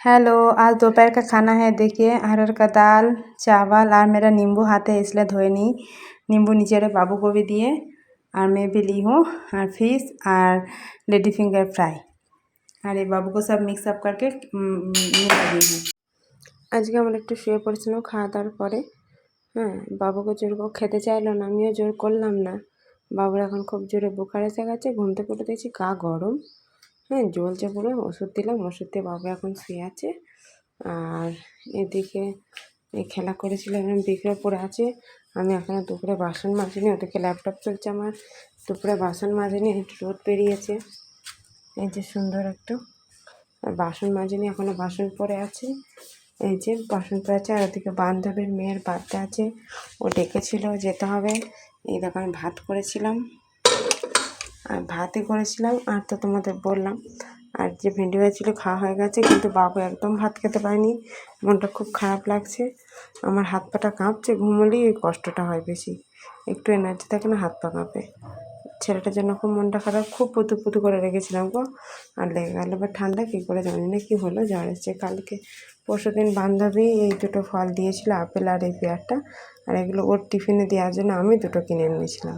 Hello आज दोपहर का खाना है देखिए अरहर का दाल चावल और मेरा नींबू हाथ है इसलिए धोए नहीं नींबू नीचे रहे बाबू को भी दिए और मैं भी ली हूँ और फिश और लेडी फिंगर फ्राई আর এই বাবুকে সব মিক্স আপ করকে মিলা দিয়ে হ্যাঁ আজকে আমরা একটু শুয়ে পড়েছিলাম খাওয়া দাওয়ার পরে হ্যাঁ বাবুকে জোর করে খেতে চাইলো না আমিও জোর করলাম না বাবুর এখন খুব জোরে বোকার এসে গেছে ঘুম থেকে উঠে দেখছি গা গরম হ্যাঁ জ্বলছে পুরো ওষুধ দিলাম, ওষুধ দিয়ে বাবু এখন শুয়ে আছে। আর এদিকে খেলা করেছিল, এখন বিকেলে পড়ে আছে। আমি এখনও দুপুরে বাসন মাজিনি, ওদিকে ল্যাপটপ চলছে আমার। দুপুরে বাসন মাজিনি একটু রোদ বেরিয়েছে। এই যে সুন্দর একটু। আর বাসন মাজিনি এখনও বাসন পড়ে আছে। এই যে বাসন পড়ে আছে, আর ওদিকে বান্ধবীর মেয়ের বার্থডে আছে। ও ডেকেছিল, যেতে হবে। এই আমি ভাত করেছিলাম। ভাতই করেছিলাম, আর তো তোমাদের বললাম, আর যে ভেন্ডি হয়েছিল খাওয়া হয়ে গেছে, কিন্তু বাবু একদম ভাত খেতে পায়নি মনটা খুব খারাপ লাগছে। আমার হাত পাটা কাঁপছে, ঘুমোলেই ওই কষ্টটা হয় বেশি। একটু এনার্জি থাকে না, হাত পা কাঁপে। ছেলেটার জন্য খুব মনটা খারাপ, খুব পুতু পুতু করে রেখেছিলাম গো। আর লেগে গেল এবার ঠান্ডা, কী করে জানি না কী হলো, জ্বর এসছে কালকে। পরশু দিন বান্ধবী এই দুটো ফল দিয়েছিল, আপেল আর এই পেয়ারটা। আর এগুলো ওর টিফিনে দেওয়ার জন্য আমি দুটো কিনে এনেছিলাম।